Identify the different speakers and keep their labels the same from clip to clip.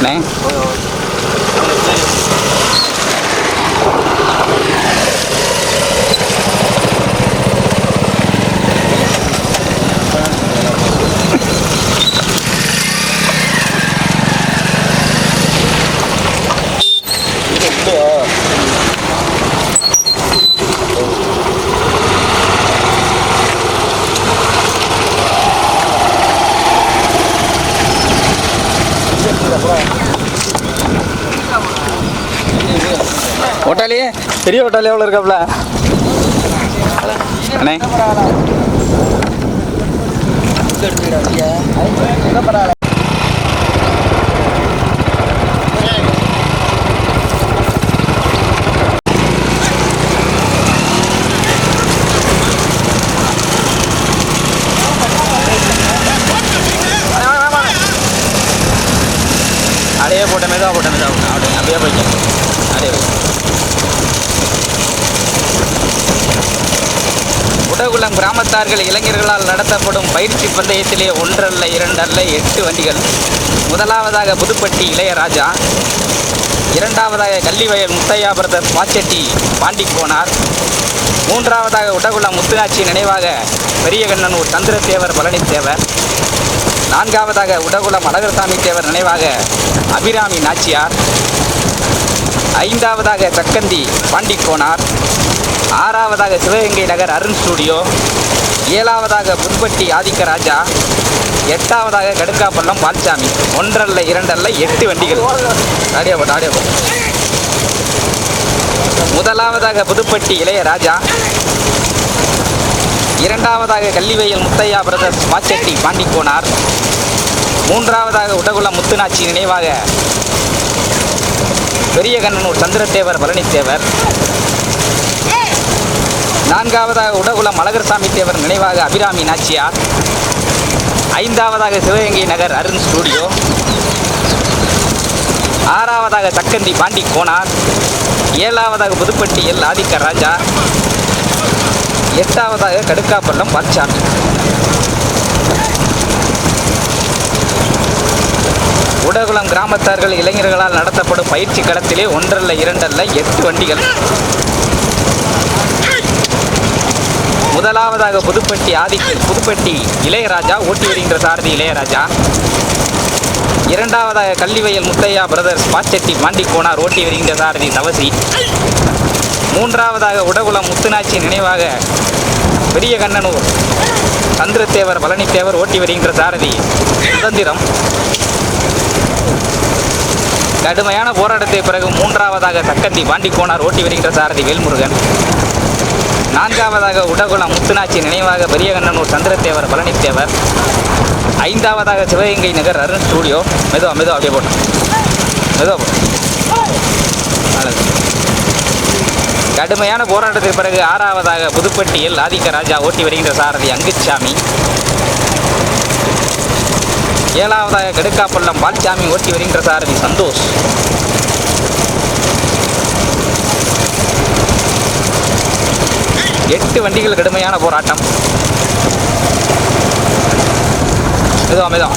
Speaker 1: அண்ணே பெரிய ஹோட்டல் எவ்வளோ இருக்காப்ல? அண்ணே. அப்படியே போட்ட தான் போட்ட தான் அப்படியே அப்படியே போய்க்க அப்படியே போய் உடகுளம் கிராமத்தார்கள் இளைஞர்களால் நடத்தப்படும் பயிற்சி பந்தயத்திலே ஒன்றல்ல இரண்டல்ல எட்டு வண்டிகள். முதலாவதாக புதுப்பட்டி இளையராஜா. இரண்டாவதாக கள்ளிவயல் முத்தையா பிரதர் பாச்செட்டி பாண்டி போனார் மூன்றாவதாக உடகுளம் முத்துநாச்சி நினைவாக பெரியகண்ணனூர் சந்திரத்தேவர் பழனித்தேவர். நான்காவதாக உடகுளம் அழகர்சாமி தேவர் நினைவாக அபிராமி நாச்சியார். ஐந்தாவதாக சக்கந்தி பாண்டிக்கோனார். ஆறாவதாக சிவகங்கை நகர் அருண் ஸ்டூடியோ. ஏழாவதாக புதுப்பட்டி ஆதிக்க ராஜா. எட்டாவதாக கடுக்காப்பள்ளம் பால்சாமி. ஒன்றல்ல இரண்டல்ல எட்டு வண்டிகள். ஆடியா போட்டு போட்டு. முதலாவதாக புதுப்பட்டி இளையராஜா இரண்டாவதாக கல்லிவயல் முத்தையா பிரதர்ஸ் மாச்செட்டி பாண்டிக்கோனார். மூன்றாவதாக உடகுளம் முத்துநாச்சி நினைவாக. பெரிய கண்ணனூர் சந்திரதேவர் பழனித்தேவர். நான்காவதாக உடகுளம் அழகர்சாமி தேவர் நினைவாக அபிராமி நாச்சியார் ஐந்தாவதாக சிவகங்கை நகர் அருண் ஸ்டூடியோ. ஆறாவதாக சக்கந்தி பாண்டி கோனார். ஏழாவதாக புதுப்பட்டி எல் ஆதிக்க ராஜா. எட்டாவதாக கடுக்காப்பள்ளம் பாட்சாமி. உடகுளம் கிராமத்தார்கள் இளைஞர்களால் நடத்தப்படும் பயிற்சி களத்திலே ஒன்றல்ல இரண்டல்ல எட்டு வண்டிகள். முதலாவதாக புதுப்பட்டி ஆதி புதுப்பட்டி இளையராஜா ஓட்டி வருகின்ற சாரதி இளையராஜா. இரண்டாவதாக கள்ளிவயல் முத்தையா பிரதர்ஸ் பாச்செட்டி மாண்டிக்கோனார் ஓட்டி வருகின்ற சாரதி தவசி. மூன்றாவதாக உடகுளம் முத்துநாச்சி நினைவாக பெரிய கண்ணனூர் சந்திரத்தேவர் பழனித்தேவர் ஓட்டி வருகின்ற சாரதி சுதந்திரம். கடுமையான போராட்டத்தை பிறகு மூன்றாவதாக சக்கந்தி பாண்டிக்கோனார் ஓட்டி வருகின்ற சாரதி வேல்முருகன். நான்காவதாக உடகுளம் முத்துநாச்சி நினைவாக பெரியகண்ணனூர் சந்திரத்தேவர் பழனித்தேவர். ஐந்தாவதாக சிவகங்கை நகர் அருண் ஸ்டூடியோ மெதுவா மெதுவா அப்படியே போட்டோம் மெதுவா போட்டோம் கடுமையான போராட்டத்திற்கு பிறகு ஆறாவதாக புதுப்பட்டியில் ஆதிக்க ராஜா ஓட்டி வருகின்ற சாரதி அங்குச்சாமி. ஏழாவதாக கடுக்காப்பள்ளம் பால்சாமி ஓட்டி வருகின்ற சாரதி சந்தோஷ். எட்டு வண்டிகள் கடுமையான போராட்டம். மெதுவா மெதுவா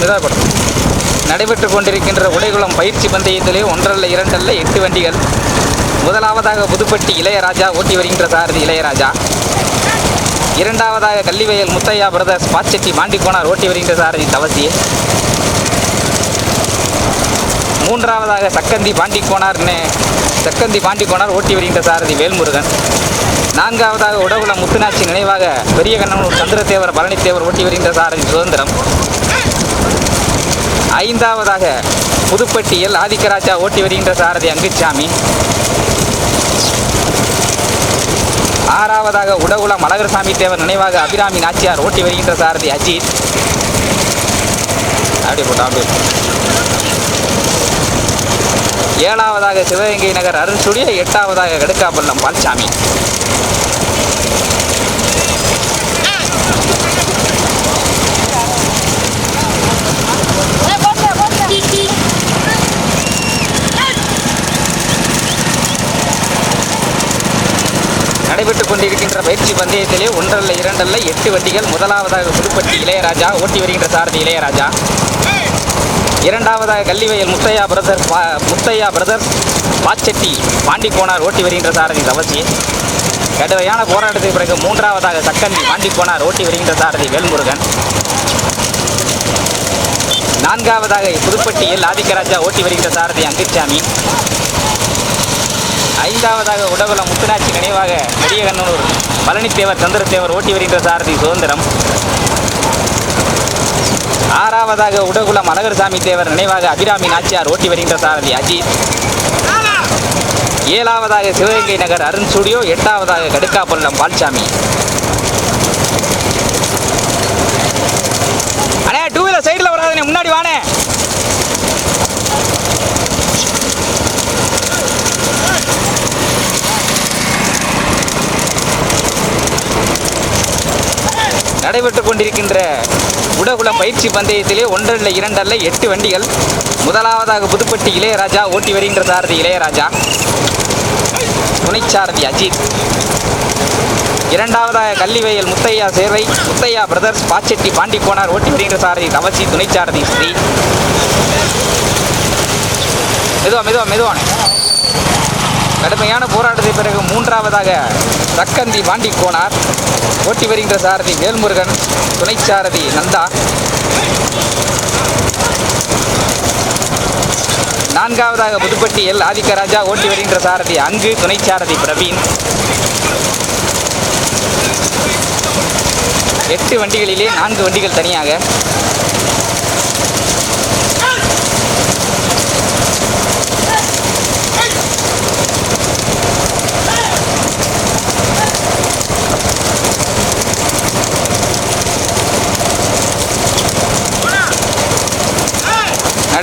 Speaker 1: மெதுவா நடைபெற்று கொண்டிருக்கின்ற உடைகுளம் பயிற்சி பந்தயத்திலே ஒன்றல்ல இரண்டல்ல எட்டு வண்டிகள். முதலாவதாக புதுப்பட்டி இளையராஜா ஓட்டி வருகின்ற சாரதி இளையராஜா. இரண்டாவதாக கள்ளிவயல் முத்தையா பிரதர்ஸ் பாச்செட்டி மாண்டிக்கோனார் ஓட்டி வருகின்ற சாரதி தவசி மூன்றாவதாக சக்கந்தி பாண்டிக்கோனார் சக்கந்தி பாண்டிக்கோனார் ஓட்டி வருகின்ற சாரதி வேல்முருகன். நான்காவதாக உடகுல முத்துநாச்சி நினைவாக பெரிய கண்ணன் சந்திரதேவர் பழனித்தேவர் ஓட்டி வருகின்ற சாரதி சுதந்திரம். ஐந்தாவதாக புதுப்பட்டியில் ஆதிக்கராஜா ஓட்டி வருகின்ற சாரதி அங்குச்சாமி. ஆறாவதாக உடகுளம் அழகர்சாமி தேவர் நினைவாக அபிராமி நாச்சியார் ஓட்டி வருகின்ற சாரதி அஜித். அப்படி போட்டா அப்படி ஏழாவதாக சிவகங்கை நகர் அருண் சுடிய எட்டாவதாக கடுக்காப்பள்ளம் பால்சாமி. நடைபெற்றுக் கொண்டிருக்கின்ற பயிற்சி பந்தயத்திலே ஒன்றல்ல இரண்டல்ல எட்டு வண்டிகள் முதலாவதாக புதுப்பட்டி இளையராஜா ஓட்டி வருகின்ற சாரதி இளையராஜா. இரண்டாவதாக கள்ளிவயல் முத்தையா பிரதர் பா- முத்தையா பிரதர்ஸ் பாச்செட்டி பாண்டிக்கோனார் ஓட்டி வருகின்ற சாரதி தவசி. கடுமையான போராட்டத்துக்கு பிறகு மூன்றாவதாக சக்கந்தி பாண்டிக்கோனார் ஓட்டி வருகின்ற சாரதி வேல்முருகன். நான்காவதாக புதுப்பட்டியில் ஆதிக்கராஜா ஓட்டி வருகின்ற சாரதி அங்கிச்சாமி. ஐந்தாவதாக உடகுல முத்துநாச்சி நினைவாக பெரியகண்ணனூர் பழனித்தேவர் சந்திரத்தேவர் ஓட்டி வருகின்ற சாரதி சுதந்திரம். ஆறாவதாக உடகுளம் அழகர்சாமி தேவர் நினைவாக அபிராமி நாச்சியார் ஓட்டி வருகின்ற சாரதி அஜித். ஏழாவதாக சிவகங்கை நகர் அருண் ஸ்டுடியோ எட்டாவதாக கடுக்காப்பள்ளம் பால்சாமி. அண்ணே டூ வீலர் சைடில் வராதுண்ணே முன்னாடி வானே நடைபெற்றுக் கொண்டிருக்கின்ற உடகுளம் பயிற்சி பந்தயத்திலே ஒன்றல்ல இரண்டல்ல எட்டு வண்டிகள் முதலாவதாக புதுப்பட்டி இளையராஜா ஓட்டி வருகின்ற சாரதி இளையராஜா துணைச்சாரதி அஜித். இரண்டாவதாக கல்லிவயல் முத்தையா சேர்வை முத்தையா பிரதர்ஸ் பாச்செட்டி பாண்டிக்கோனார் ஓட்டி வருகின்ற சாரதி தவசி துணைச்சாரதி ஸ்ரீ. மெதுவா மெதுவா மெதுவானே கடுமையான போராட்டத்தை பிறகு மூன்றாவதாக ரக்கந்தி பாண்டிக்கோனார் ஓட்டி வருகின்ற சாரதி வேல்முருகன் துணைச்சாரதி நந்தா. நான்காவதாக புதுப்பட்டியில் ஆதிக்கராஜா ஓட்டி வருகின்ற சாரதி அங்கு துணை சாரதி பிரவீன். எட்டு வண்டிகளிலே நான்கு வண்டிகள் தனியாக.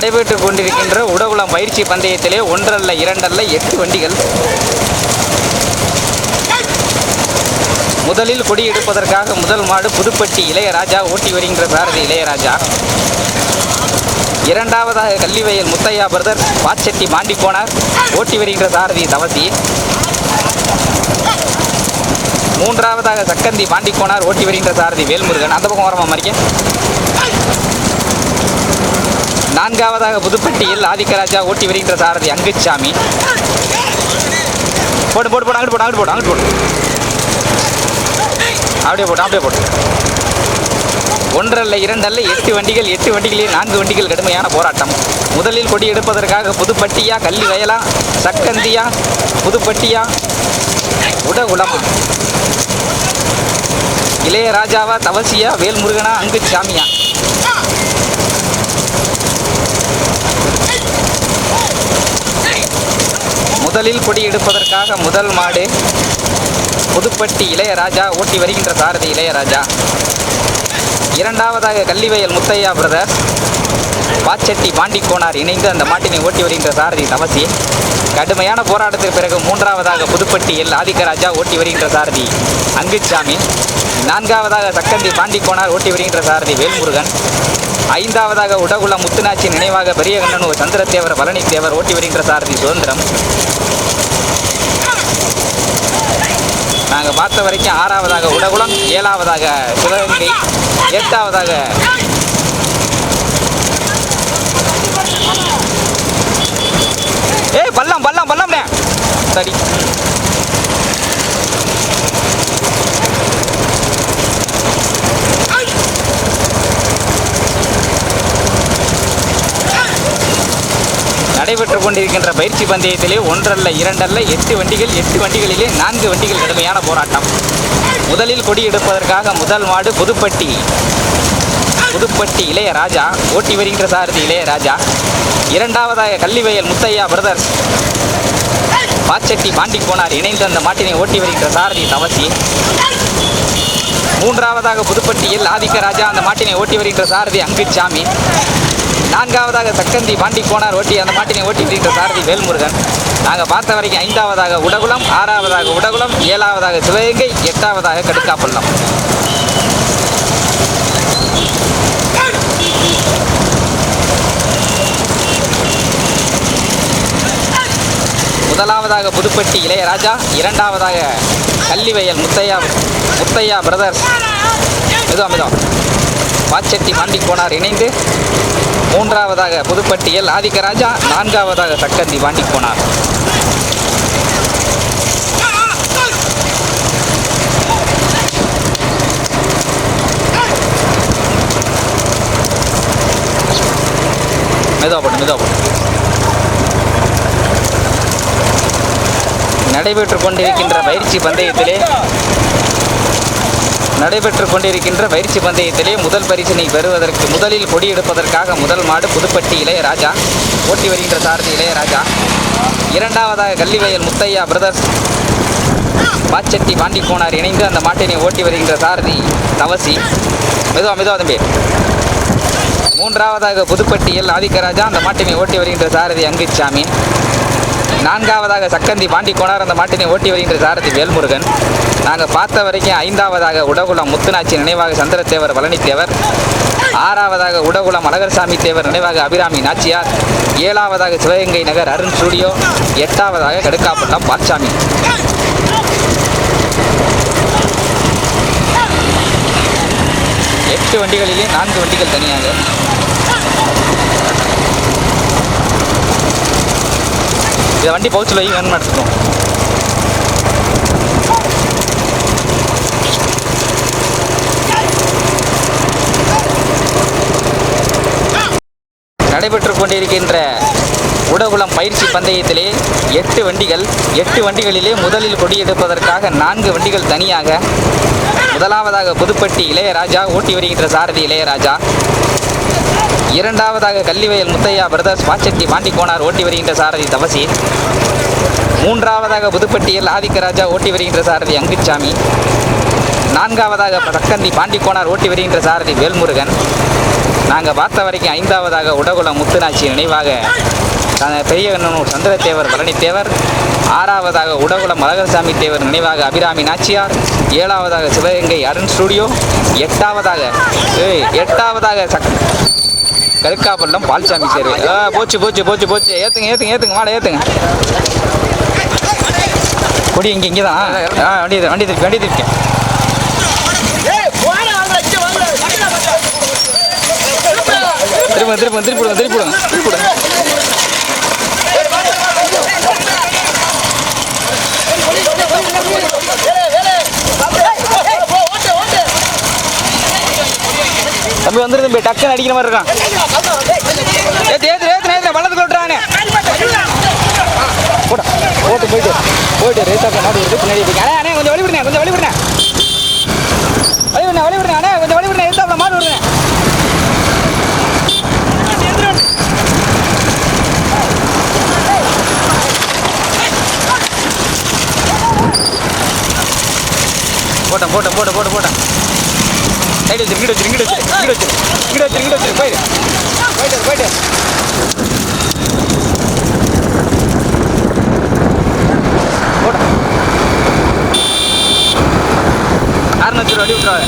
Speaker 1: நடைபெற்றுக் கொண்டிருக்கின்ற உடகுளம் பயிற்சி பந்தயத்திலே ஒன்றல்ல இரண்டல்ல எட்டு வண்டிகள். முதலில் கொடி எடுப்பதற்காக முதல் மாடு புதுப்பட்டி இளையராஜா ஓட்டி வருகின்ற சாரதி இளையராஜா. இரண்டாவதாக கல்லிவயல் முத்தையா பிரதர் பாச்செட்டி மாண்டிக்கோனார் ஓட்டி வருகின்ற சாரதி தவசி. மூன்றாவதாக சக்கந்தி பாண்டிக்கோனார் ஓட்டி வருகின்ற சாரதி வேல்முருகன். அந்த பக்கம் வரமா மறிக்க நான்காவதாக புதுப்பட்டியில் ஆதிக்கராஜா ஓட்டி வருகின்ற சாரதி அங்குச்சாமி. போட்டு போட்டு போடு அங்கிட்டு போடு அங்கிட்டு போடு அங்கிட்டு போடு. அப்படியே போட்டு அப்படியே போட்டு ஒன்றல்ல இரண்டல்ல எட்டு வண்டிகள் எட்டு வண்டிகளில் நான்கு வண்டிகள் கடுமையான போராட்டம். முதலில் கொடி எடுப்பதற்காக புதுப்பட்டியா கள்ளி வயலா சக்கந்தியா புதுப்பட்டியா உட உலமா இளையராஜாவா தவசியா வேல்முருகனா அங்குச்சாமியா. முதலில் கொடி எடுப்பதற்காக முதல் மாடு புதுப்பட்டி இளையராஜா ஓட்டி வருகின்ற சாரதி இளையராஜா. இரண்டாவதாக கள்ளிவயல் முத்தையா பிரதர் பாச்செட்டி பாண்டிக்கோனார் இணைந்து அந்த மாட்டினை ஓட்டி வருகின்ற சாரதி தவசி கடுமையான போராட்டத்திற்கு பிறகு மூன்றாவதாக புதுப்பட்டியில் ஆதிக்கராஜா ஓட்டி வருகின்ற சாரதி அங்குச்சாமி. நான்காவதாக சக்கந்தி பாண்டிக்கோனார் ஓட்டி வருகின்ற சாரதி வேல்முருகன். ஐந்தாவதாக உடகுளம் முத்துநாச்சி நினைவாக பெரியகண்ணனூர் சந்திரத்தேவர் பழனித்தேவர் ஓட்டி வருகின்ற சாரதி சுதந்திரம். நாங்கள் பார்த்த வரைக்கும் ஆறாவதாக உடகுளம் ஏழாவதாக சிவகங்கை எட்டாவதாக ஏய் பல்லம் பல்லம் பள்ளம்ண்ணே சரி. நடைபெற்றுக் கொண்டிருக்கின்ற பயிற்சி பந்தயத்திலே ஒன்றல்ல இரண்டல்ல எட்டு வண்டிகள் எட்டு வண்டிகளிலே நான்கு வண்டிகள் கடுமையான போராட்டம். முதலில் கொடி எடுப்பதற்காக முதல் மாடு புதுப்பட்டி. புதுப்பட்டி இளையராஜா ஓட்டி வருகின்ற சாரதி இளையராஜா. இரண்டாவதாக கள்ளிவயல் முத்தையா பிரதர்ஸ். பாச்சட்டி பாண்டி போனார் இணைந்து அந்த மாட்டினை ஓட்டி வருகின்ற சாரதி தவசி. மூன்றாவதாக புதுப்பட்டியில் ஆதிக்க ராஜா அந்த மாட்டினை ஓட்டி வருகின்ற சாரதி அங்குச்சாமி நான்காவதாக சக்கந்தி பாண்டி ஓட்டி அந்த மாட்டினை ஓட்டி இருக்கிற சாரதி வேல்முருகன். நாங்கள் பார்த்த வரைக்கும் ஐந்தாவதாக உடகுளம் ஆறாவதாக உடகுளம் ஏழாவதாக சிவகங்கை எட்டாவதாக கடுக்காப்பள்ளம். முதலாவதாக புதுப்பட்டி இளையராஜா இரண்டாவதாக கல்லிவயல் முத்தையா முத்தையா பிரதர்ஸ் மிதோ மிதம் மாச்செட்டி மாண்டி போனார் இணைந்து மூன்றாவதாக புதுப்பட்டியில் ஆதிக்கராஜா நான்காவதாக சக்கந்தி மாண்டி போனார் மெதுவா போட்டு மெதுவா போட்டு நடைபெற்றுக் கொண்டிருக்கின்ற பயிற்சி பந்தயத்திலே நடைபெற்றுக் கொண்டிருக்கின்ற பயிற்சி பந்தயத்திலே முதல் பரிசினை பெறுவதற்கு முதலில் கொடியெடுப்பதற்காக முதல் மாடு புதுப்பட்டி இளையராஜா ஓட்டி வருகின்ற சாரதி இளையராஜா இரண்டாவதாக கள்ளிவயல் முத்தையா பிரதர்ஸ் பாச்சட்டி பாண்டி போனார் இணைந்து அந்த மாட்டினை ஓட்டி வருகின்ற சாரதி தவசி. மெதுவா மெதுவா தம்பி. மூன்றாவதாக புதுப்பட்டியில் ஆதிக்கராஜா அந்த மாட்டினை ஓட்டி வருகின்ற சாரதி அங்குச்சாமி. நான்காவதாக சக்கந்தி பாண்டி கோணார் அந்த மாட்டினை ஓட்டி வருகின்ற சாரதி வேல்முருகன். நாங்கள் பார்த்த வரைக்கும் ஐந்தாவதாக உடகுளம் முத்துநாச்சி நினைவாக சந்திரத்தேவர் பழனித்தேவர். ஆறாவதாக உடகுளம் அழகர்சாமி தேவர் நினைவாக அபிராமி நாச்சியார். ஏழாவதாக சிவகங்கை நகர் அருண் ஸ்டூடியோ. எட்டாவதாக கடுக்காப்பட்டம் பாட்சாமி. எட்டு வண்டிகளிலே நான்கு வண்டிகள் தனியாக. இந்த வண்டி பவுச்சில் வை வேணும்னு எடுத்துக்கோம் நடைபெற்றுக் கொண்டிருக்கின்ற உடகுளம் பயிற்சி பந்தயத்திலே எட்டு வண்டிகள் எட்டு வண்டிகளிலே முதலில் கொடியெடுப்பதற்காக நான்கு வண்டிகள் தனியாக முதலாவதாக புதுப்பட்டி இளையராஜா ஓட்டி வருகின்ற சாரதி இளையராஜா. இரண்டாவதாக கல்லிவயல் முத்தையா பிரதர்ஸ் பாச்சட்டி மாண்டிக்கோனார் ஓட்டி வருகின்ற சாரதி தவசி. மூன்றாவதாக புதுப்பட்டியில் ஆதிக்கராஜா ஓட்டி வருகின்ற சாரதி அங்குச்சாமி. நான்காவதாக தக்கந்தி பாண்டிக்கோனார் ஓட்டி வருகின்ற சாரதி வேல்முருகன். நாங்கள் பார்த்த வரைக்கும் ஐந்தாவதாக உடகுளம் முத்துநாச்சி நினைவாக பெரியகண்ணனூர் சந்திரத்தேவர் பழனித்தேவர். ஆறாவதாக உடகுளம் அழகர்சாமி தேவர் நினைவாக அபிராமி நாச்சியார். ஏழாவதாக சிவகங்கை அருண் ஸ்டூடியோ. எட்டாவதாக ஏய், எட்டாவதாக சக் கருக்காப்பள்ளம் பால்சாமி சேரு. ஆ, போச்சு போச்சு போச்சு போச்சு. ஏத்துங்க ஏத்துங்க ஏத்துங்க. மாடை ஏத்துங்க. கொடி இங்கே இங்கே தான் ஆ வண்டி வண்டி திருப்பி வண்டி திருப்பி. திரும்ப திரும்ப திருப்பி விடுங்க திருப்பி விடுங்க திருப்பி விடுங்க தம்பி வந்துரு தம்பி டக்குன்னு அடிக்கிற மாதிரி இருக்கான். ஏத்து ஏத்து ஏத்து நேத்து வளர்த்து விட்டுறானே போடா போட்டு போயிட்டு போயிட்டு ரேட்டாக்க நாடு வருது பின்னாடி இருக்கு அண்ணே அண்ணே கொஞ்சம் வழி கொஞ்சம் வழி விடுங்க வழி வழி அண்ணே கொஞ்சம் வழி விடுங்க மாடு வருதுங்க போட்டேன் போட்டேன் போட்டேன் போட்டேன் போட்டேன். சைடு வச்சு இங்கிட்டு வச்சு இங்கிட்டு வச்சு இங்கிட்டு வச்சு இங்கிட்டு வச்சு இங்கிட்டு வச்சு போயிடு போயிட்டு போயிட்டு யாருன்னு வச்சு வழி விட்டுறாங்க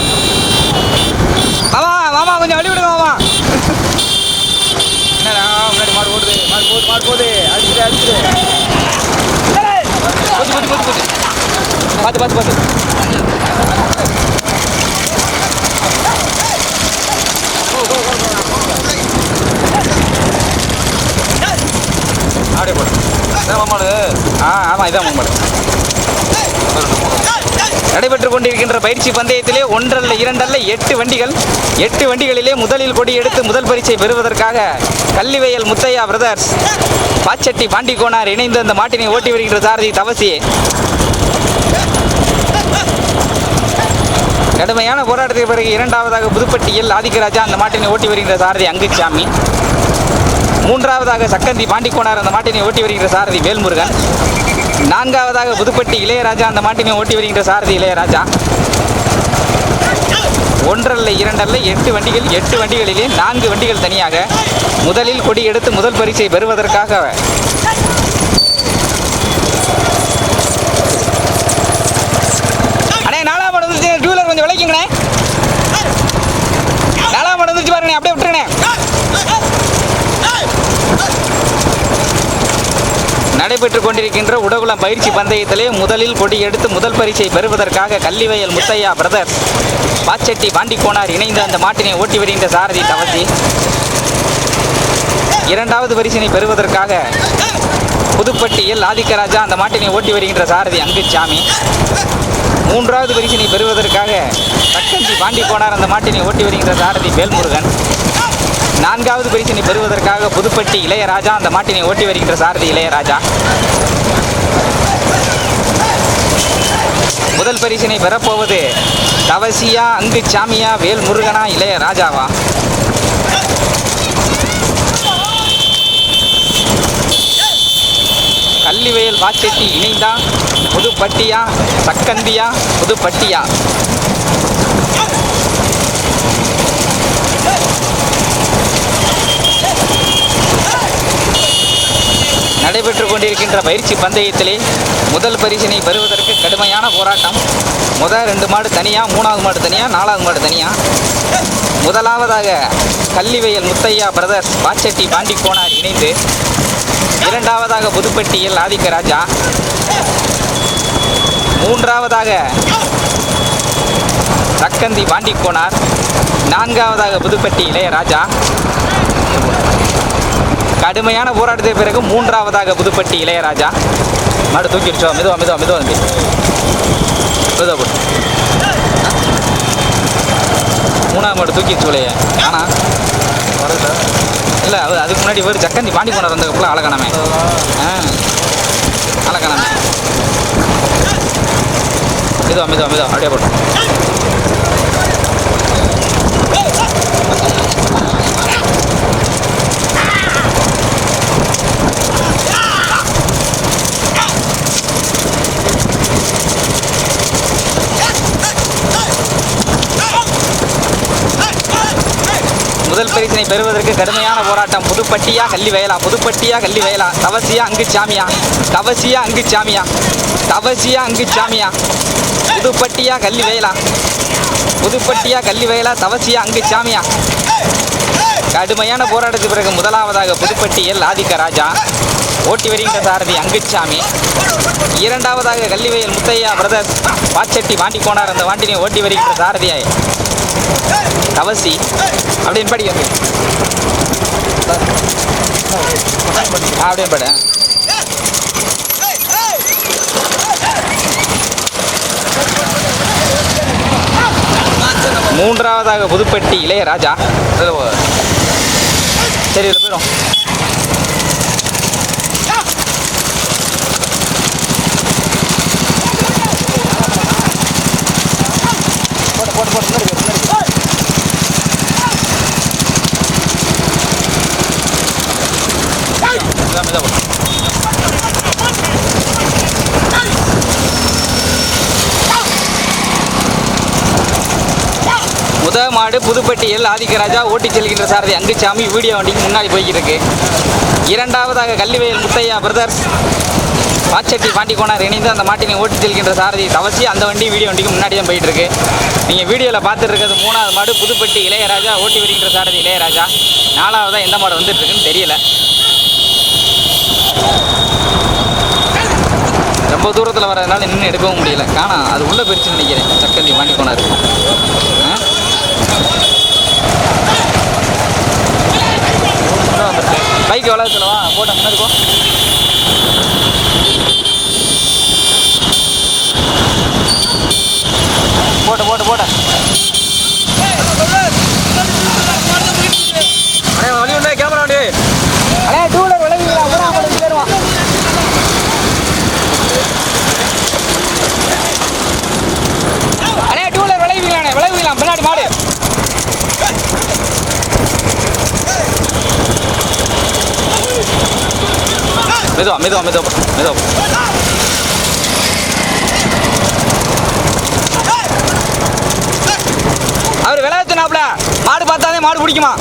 Speaker 1: மாமா மாமா கொஞ்சம் வழி விடுங்க மாமா. என்னடா முன்னாடி மாடு ஓடுது மாடு போகுது மாடு போகுது. போச்சு. பார்த்து பார்த்து பார்த்து. அப்படியே போடு. இதான் மாடு ஆ ஆமாம் இதான் மாடு நடைபெற்றுக் கொண்டிருக்கின்ற பயிற்சி பந்தயத்திலே ஒன்றல்ல இரண்டல்ல எட்டு வண்டிகள் எட்டு வண்டிகளிலே முதலில் கொடி எடுத்து முதல் பரிசை பெறுவதற்காக கல்லிவயல் முத்தையா பிரதர்ஸ் பாச்சட்டி பாண்டிகோனார் இணைந்து அந்த மாட்டினை ஓட்டி வருகின்ற சாரதி தவசி கடுமையான போராட்டத்திற்கு பிறகு இரண்டாவதாக புதுப்பட்டியில் ஆதிக்கராஜா அந்த மாட்டினை ஓட்டி வருகின்ற சாரதி அங்குச்சாமி. மூன்றாவதாக சக்கந்தி பாண்டிக்கோனார் அந்த மாட்டினை ஓட்டி வருகின்ற சாரதி வேல்முருகன். நான்காவதாக புதுப்பட்டி இளையராஜா அந்த மாட்டினை ஓட்டி வருகின்ற சாரதி இளையராஜா. ஒன்றல்ல இரண்டல்ல எட்டு வண்டிகள் எட்டு வண்டிகளிலே நான்கு வண்டிகள் தனியாக முதலில் கொடி எடுத்து முதல் பரிசை பெறுவதற்காக அண்ணே நாலாம் வந்துருச்சு. டூ வீலர் கொஞ்சம் விளைக்குங்கண்ணே நாலாம் வந்துருச்சு பாருங்கண்ணே அப்படியே நடைபெற்றுக் கொண்டிருக்கின்ற உடகுளம் பயிற்சி பந்தயத்திலே முதலில் கொடி எடுத்து முதல் பரிசை பெறுவதற்காக கள்ளிவயல் முத்தையா பிரதர்ஸ் பாச்செட்டி பாண்டிக்கோனார் இணைந்து அந்த மாட்டினை ஓட்டி வருகின்ற சாரதி தவசி. இரண்டாவது பரிசினை பெறுவதற்காக புதுப்பட்டியில் ஆதிக்கராஜா அந்த மாட்டினை ஓட்டி வருகின்ற சாரதி அங்குச்சாமி. மூன்றாவது பரிசினை பெறுவதற்காக தக்கஞ்சி பாண்டிக்கோனார் அந்த மாட்டினை ஓட்டி வருகின்ற சாரதி வேல்முருகன். நான்காவது பரிசினை பெறுவதற்காக புதுப்பட்டி இளையராஜா அந்த மாட்டினை ஓட்டி வருகின்ற சாரதி இளையராஜா. முதல் பரிசினை பெறப்போவது தவசியா அங்கு சாமியா வேல் முருகனா இளையராஜாவா? கள்ளிவயல் வாச்செட்டி இணைந்தா புதுப்பட்டியா சக்கந்தியா புதுப்பட்டியா நடைபெற்றுக் கொண்டிருக்கின்ற பயிற்சி பந்தயத்திலே முதல் பரிசினை பெறுவதற்கு கடுமையான போராட்டம். முதல் ரெண்டு மாடு தனியாக மூணாவது மாடு தனியாக நாலாவது மாடு தனியாக முதலாவதாக கல்லிவயல் முத்தையா பிரதர்ஸ் பாச்செட்டி பாண்டிக்கோனார் இணைந்து இரண்டாவதாக புதுப்பட்டியில் ஆதிக்கராஜா மூன்றாவதாக தக்கந்தி பாண்டிக்கோனார். நான்காவதாக புதுப்பட்டி இளையராஜா கடுமையான போராட்டத்திற்கு பிறகு மூன்றாவதாக புதுப்பட்டி இளையராஜா. மாடு தூக்கிடுச்சோம் மெதுவா மெதுவா மெதுவா வந்து. மெதுவா போட்டு மூணாவது மாடு தூக்கிடுச்சு இல்லையே ஆனா இல்லை அது அதுக்கு முன்னாடி ஒரு ஜக்கந்தி பாண்டி போனார் வந்ததுக்கப்புறம் அழகானமே ஆ அழகானமே மெதுவா மெதுவா மெதுவா அப்படியே போட்டு முதல் பெறுவதற்கு கடுமையான போராட்டம். புதுப்பட்டியா கள்ளி வயலா புதுப்பட்டியா கள்ளி வயலா தவசியா அங்கு சாமியா தவசியா அங்கு சாமியா தவசியா அங்கு சாமியா புதுப்பட்டியா கள்ளி வயலா புதுப்பட்டியா கள்ளி வயலா தவசியா அங்கு சாமியா கடுமையான போராட்டத்துக்கு பிறகு முதலாவதாக புதுப்பட்டியில் ஆதிக்க ராஜா. ஓட்டி வருகின்ற சாரதி அங்குச்சாமி. இரண்டாவதாக கல்லிவயல் முத்தையா பிரதர்ஸ் வாண்டி போனார். அந்த வாண்டினை ஓட்டி வருகின்ற சாரதியாய் கவசி அப்படியே படி வந்து அப்படியே பட. மூன்றாவதாக புதுப்பட்டி இளையராஜா. சரி இதில் போயிடும் போட்டு போட்டு போட்டு முன்னாடி போ, முன்னாடி போ. மெதுவா, மெதுவா போ. முத மாடு புதுப்பட்டியில் ஆதிக்கராஜா ஓட்டிச் செல்கின்ற சாரதி அங்குச்சாமி வீடியோ வண்டிக்கு முன்னாடி போய்கிட்டு இருக்கு இரண்டாவதாக கல்லிவயல் முத்தையா பிரதர்ஸ் பாச்சட்டி பாண்டிக்கோனார் இணைந்து அந்த மாட்டினை ஓட்டிச் செல்கின்ற சாரதி தவசி அந்த வண்டி வீடியோ வண்டிக்கு முன்னாடி தான் போயிட்டு இருக்கு நீங்கள் வீடியோவில் பார்த்துட்டு இருக்கிறது மூணாவது மாடு புதுப்பட்டி இளையராஜா ஓட்டி வருகின்ற சாரதி இளையராஜா. நாலாவதாக எந்த மாடு வந்துட்டு இருக்குன்னு தெரியல. ரொம்ப தூரத்தில் வரதுனால நின்று எடுக்கவும் முடியல. காணா அது உள்ளே போயிருச்சுன்னு நினைக்கிறேன். சக்கந்தி பாண்டிக்கோனார் ஆ? பைக் எவ்வளோ சொல்லவா போட்ட முன்னாடி போ போட்ட போட்ட. மெதுவா மெதுவா மெதுவா அவர் விளையாடுனாப்ல மாடு பார்த்தாலே மாடு பிடிக்குமா?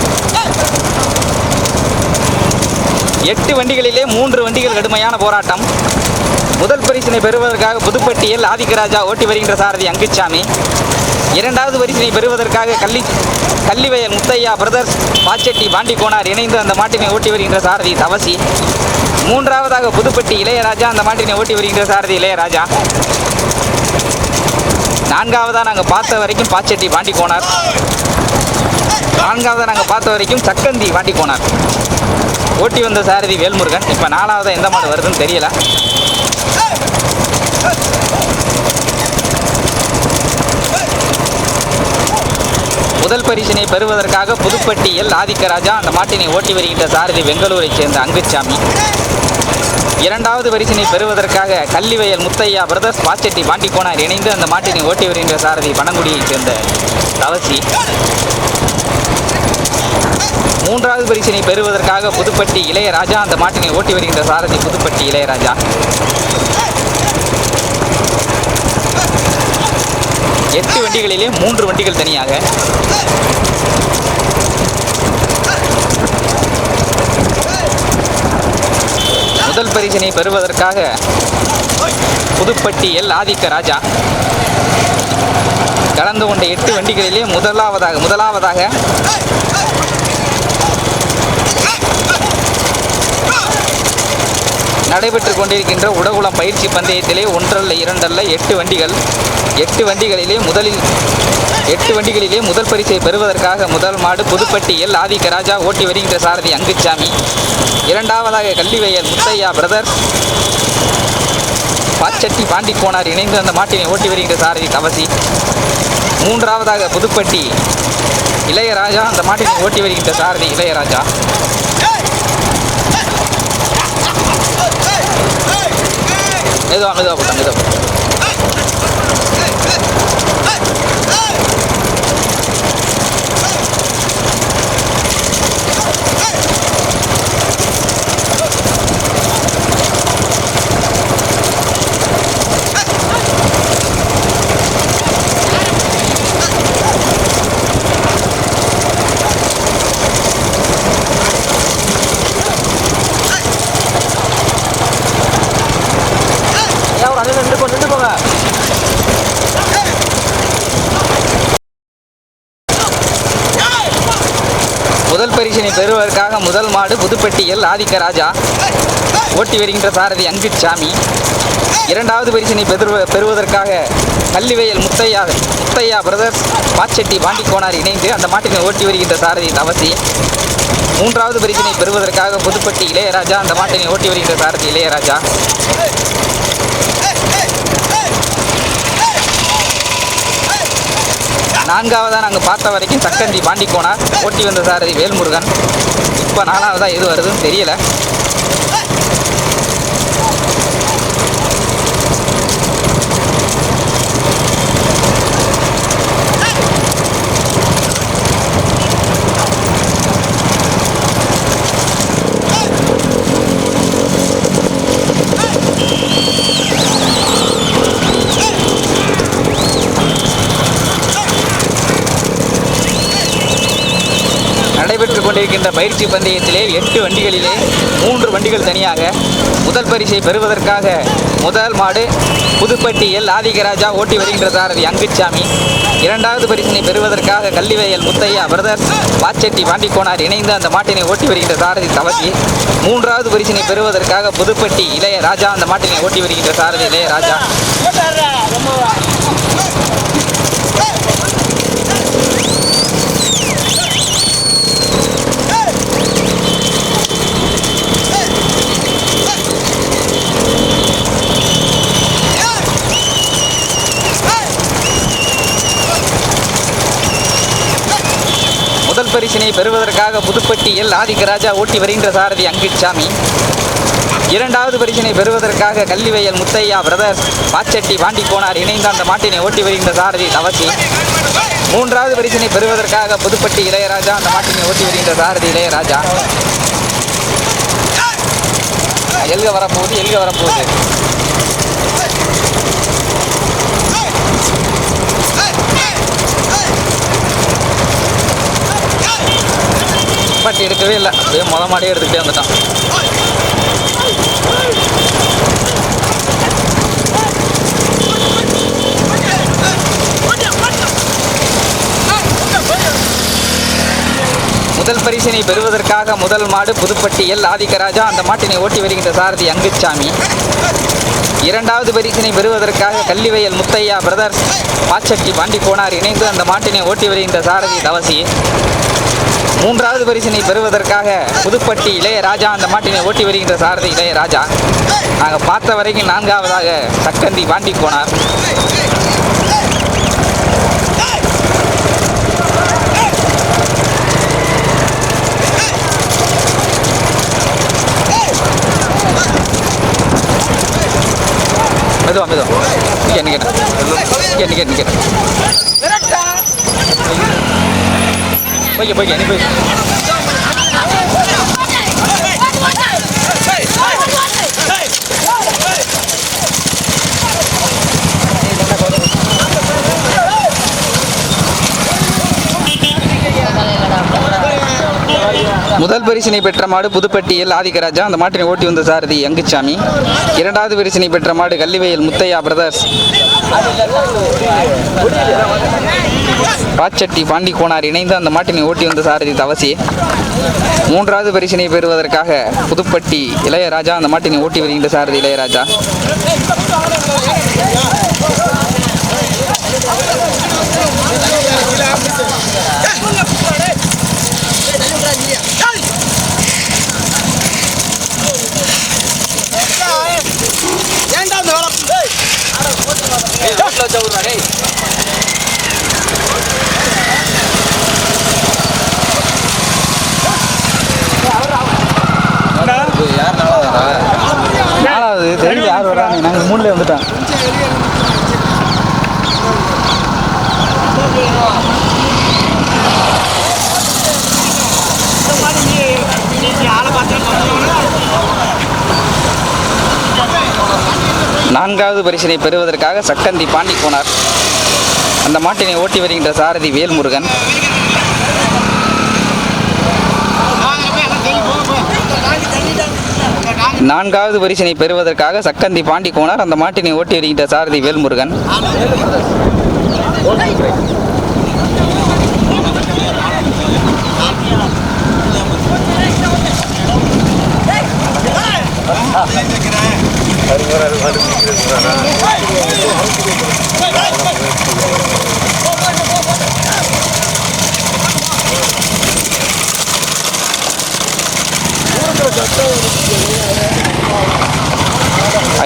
Speaker 1: எட்டு வண்டிகளிலே மூன்று வண்டிகள் கடுமையான போராட்டம். முதல் பரிசினை பெறுவதற்காக புதுப்பட்டியில் ஆதிக்கராஜா ஓட்டி வருகின்ற சாரதி அங்குச்சாமி. இரண்டாவது பரிசினை பெறுவதற்காக கள்ளி கள்ளிவயல் முத்தையா பிரதர்ஸ் பாச்செட்டி பாண்டிகோனார் இணைந்து அந்த மாட்டினை ஓட்டி வருகின்ற சாரதி தவசி. மூன்றாவதாக புதுப்பட்டி இளையராஜா. அந்த மாட்டினை ஓட்டி வருகின்ற சாரதி இளையராஜா. நான்காவதாக நாங்கள் பார்த்த வரைக்கும் பாச்செட்டி வாண்டி போனார். நான்காவதாக நாங்கள் பார்த்த வரைக்கும் சக்கந்தி வாண்டி போனார். ஓட்டி வந்த சாரதி வேல்முருகன். இப்போ நாலாவதாக எந்த மாடு வருதுன்னு தெரியல. முதல் பரிசினை பெறுவதற்காக புதுப்பட்டியில் ஆதிக்கராஜா அந்த மாட்டினை ஓட்டி வருகின்ற சாரதி பெங்களூரைச் சேர்ந்த அங்குச்சாமி. இரண்டாவது பரிசினை பெறுவதற்காக கள்ளிவயல் முத்தையா பிரதர்ஸ் பாச்செட்டி பாண்டிக்கோனார் இணைந்து அந்த மாட்டினை ஓட்டி வருகின்ற சாரதி பனங்குடியைச் சேர்ந்த தவசி. மூன்றாவது பரிசினை பெறுவதற்காக புதுப்பட்டி இளையராஜா அந்த மாட்டினை ஓட்டி வருகின்ற சாரதி புதுப்பட்டி இளையராஜா. எட்டு வண்டிகளிலே மூன்று வண்டிகள் தனியாக. முதல் பரிசினை பெறுவதற்காக புதுப்பட்டி எல். ஆதிக்க ராஜா. கலந்து கொண்ட எட்டு வண்டிகளிலே முதலாவதாக முதலாவதாக நடைபெற்று கொண்டிருக்கின்ற உடகுளம் பயிற்சி பந்தயத்திலே ஒன்றல்ல இரண்டல்ல எட்டு வண்டிகள். எட்டு வண்டிகளிலே முதலில் எட்டு வண்டிகளிலே முதல் பரிசை பெறுவதற்காக முதல் மாடு புதுப்பட்டி எல். ஆதிக்க ராஜா ஓட்டி வருகின்ற சாரதி அங்குச்சாமி. இரண்டாவதாக கள்ளிவயல் முத்தையா பிரதர்ஸ் பாச்சட்டி பாண்டிக்கோனார் இணைந்து அந்த மாட்டினை ஓட்டி வருகின்ற சாரதி தவசி. மூன்றாவதாக புதுப்பட்டி இளையராஜா அந்த மாட்டினை ஓட்டி வருகின்ற சாரதி இளையராஜா. மெதுவா மெதுவா போட்டா மெதுவா போட்டா. ஏன் ஒரு அண்ணன் நின்று போ நின்று போங்க முதல் பரிசினை பெறுவதற்காக முதல் மாடு புதுப்பட்டியில் ஆதிக்க ராஜா. ஓட்டி வருகின்ற சாரதி அங்குச்சாமி இரண்டாவது பரிசினை பெறுவ பெறுவதற்காக கல்லிவயல் முத்தையா முத்தையா பிரதர்ஸ் பாச்செட்டி பாண்டிக்கோனார் இணைந்து அந்த மாட்டினை ஓட்டி வருகின்ற சாரதி தவசி மூன்றாவது பரிசினை பெறுவதற்காக புதுப்பட்டி இளையராஜா அந்த மாட்டினை ஓட்டி வருகின்ற சாரதி இளையராஜா. நான்காவதாக நாங்கள் பார்த்த வரைக்கும் சக்கந்தி பாண்டிக்கோனா ஓட்டி வந்த சாரதி வேல்முருகன். இப்போ நாலாவதாக எது வருதுன்னு தெரியலை நடைபெற்றுக் கொண்டிருக்கின்ற பயிற்சி பந்தயத்திலே எட்டு வண்டிகளிலே மூன்று வண்டிகள் தனியாக முதல் பரிசை பெறுவதற்காக முதல் மாடு புதுப்பட்டி எல். ஆதிகராஜா ஓட்டி வருகின்ற சாரதி அங்குச்சாமி. இரண்டாவது பரிசினை பெறுவதற்காக கள்ளிவயல் முத்தையா பிரதர்ஸ் பாச்செட்டி பாண்டிக்கோனார் இணைந்து அந்த மாட்டினை ஓட்டி வருகின்ற சாரதி தவசி. மூன்றாவது பரிசினை பெறுவதற்காக புதுப்பட்டி இளைய ராஜா அந்த மாட்டினை ஓட்டி வருகின்ற சாரதி இளைய ராஜா முதல் பரிசினை பெறுவதற்காக புதுப்பட்டி எல் ஆதிக்கராஜா ஓட்டி வருகின்ற சாரதி அங்கிட்சாமி. இரண்டாவது பரிசினை பெறுவதற்காக கல்லிவயல் முத்தையா பிரதர்ஸ் பாச்செட்டி பாண்டிக்கோனார் இணைந்து அந்த மாட்டினை ஓட்டி வருகின்ற சாரதி தவசி. மூன்றாவது பரிசினை பெறுவதற்காக புதுப்பட்டி இளையராஜா அந்த மாட்டினை ஓட்டி வருகின்ற சாரதி இளையராஜா. எல்க வரப்போகுது எல்க வரப்போகுது. பட் எடுக்கவே இல்லை. அப்படியே முத மாடியே எடுத்துக்கிட்டே வந்துட்டான். முதல் பரிசினை பெறுவதற்காக முதல் மாடு புதுப்பட்டி எல். ஆதிக்கராஜா அந்த மாட்டினை ஓட்டி வருகின்ற சாரதி அங்குச்சாமி. இரண்டாவது பரிசினை பெறுவதற்காக கல்லிவயல் முத்தையா பிரதர்ஸ் பாச்சட்டி பாண்டி போனார் இணைந்து அந்த மாட்டினை ஓட்டி வருகின்ற சாரதி தவசி. மூன்றாவது பரிசினை பெறுவதற்காக புதுப்பட்டி இளையராஜா அந்த மாட்டினை ஓட்டி வருகின்ற சாரதி இளையராஜா. நாங்கள் பார்த்த வரைக்கும் நான்காவதாக சக்கந்தி வாண்டி போனார். மெதுவா மெதுவா. நிக்கிறேன் நிக்கிறேன் நிக்கிறேன் 可以，可以，你可以。முதல் பரிசினை பெற்ற மாடு புதுப்பட்டியில் ஆதிக்கராஜா. அந்த மாட்டினை ஓட்டி வந்த சாரதி யங்குச்சாமி இரண்டாவது பரிசினை பெற்ற மாடு கல்லிவயல் முத்தையா பிரதர்ஸ் பாச்சட்டி பாண்டி கோனார் இணைந்து அந்த மாட்டினை ஓட்டி வந்த சாரதி தவசி. மூன்றாவது பரிசினை பெறுவதற்காக புதுப்பட்டி இளையராஜா அந்த மாட்டினை ஓட்டி வருகின்ற சாரதி இளையராஜா. நாலாவது தெரிஞ்சு யார் வராங்க நாங்கள் மூணுல வந்துட்டோம் நான்காவது பரிசினை பெறுவதற்காக சக்கந்தி பாண்டி போனார். அந்த மாட்டினை ஓட்டி வருகின்ற சாரதி வேல்முருகன். நான்காவது பரிசினை பெறுவதற்காக சக்கந்தி பாண்டி கோனார் அந்த மாட்டினை ஓட்டி வருகின்ற சாரதி வேல்முருகன்.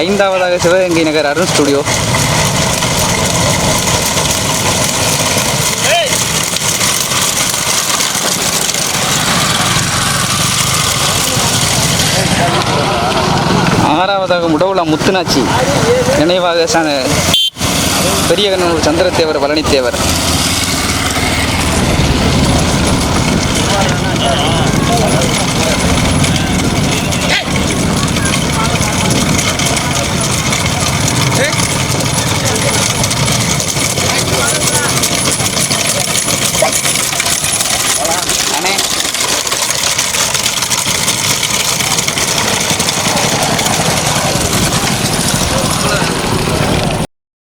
Speaker 1: ஐந்தாவதாக சிவகங்கை நகர் அருண் ஸ்டுடியோ. ஆறாவதாக முடவுலா முத்துனாச்சி. நினைவாக பெரிய சந்திரத்தேவர் பழனித்தேவர்.